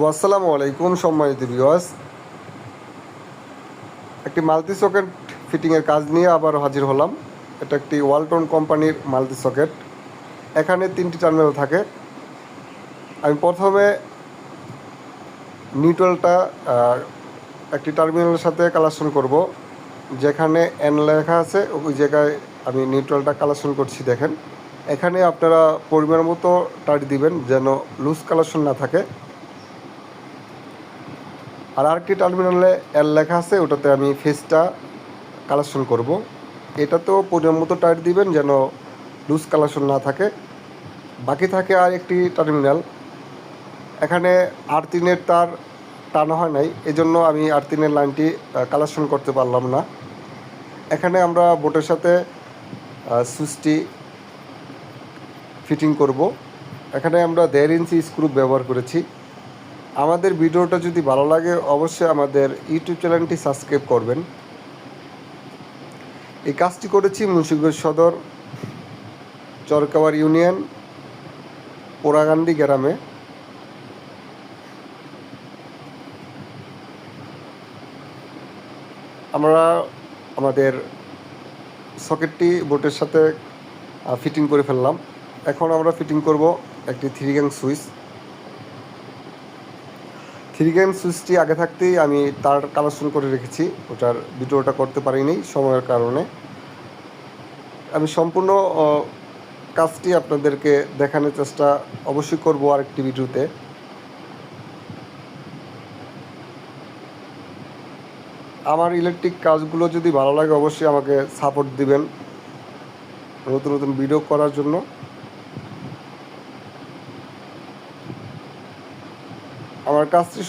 আসসালামু আলাইকুম সম্মানিত বিওয়াস একটি মাল্টি সকেট ফিটিংয়ের কাজ নিয়ে আবার হাজির হলাম। এটা একটি ওয়ালটন কোম্পানির মাল্টি সকেট। এখানে তিনটি টার্মিনাল থাকে। আমি প্রথমে নিউট্রালটা একটি টার্মিনালের সাথে কালেকশন করব। যেখানে এন লেখা আছে, ওই জায়গায় আমি নিউট্রালটা কালেকশন করছি, দেখেন। এখানে আপনারা পরিমাণ মতো টাইট দিবেন যেন লুজ কালেকশন না থাকে। আর আরেকটি টার্মিনালে এল লেখা আছে, ওটাতে আমি ফেসটা কালেকশন করব। এটাতেও পরিমাণ মতো টাইট দিবেন যেন লুজ কালেকশন না থাকে। বাকি থাকে আর একটি টার্মিনাল। এখানে আর তিনের তার টানা হয় নাই, এজন্য আমি আর তিনের লাইনটি কালেকশন করতে পারলাম না। এখানে আমরা বোটের সাথে সুইচটি ফিটিং করব। এখানে আমরা দেড় ইঞ্চি স্ক্রু ব্যবহার করেছি। আমাদের ভিডিওটা যদি ভালো লাগে, অবশ্যই আমাদের ইউটিউব চ্যানেলটি সাবস্ক্রাইব করবেন। এই কাজটি করেছি মুন্সিগঞ্জ সদর চরকাওয়ার ইউনিয়ন, পোড়াগান্ডি গ্রামে। আমরা আমাদের সকেটটি বোটের সাথে ফিটিং করে ফেললাম। এখন আমরা ফিটিং করব একটি three gang switch three gang সুইচটি আগে থাকতেই আমি তার কালেকশন করে রেখেছি। ওটার ভিডিওটা করতে পারিনি সময়ের কারণে। আমি সম্পূর্ণ কাজটি আপনাদেরকে দেখানোর চেষ্টা অবশ্যই করব আরেকটি ভিডিওতে। আমার ইলেকট্রিক কাজগুলো যদি ভালো লাগে অবশ্যই আমাকে সাপোর্ট দিবেন। নতুন নতুন ভিডিও করার জন্য। আমার কাজটি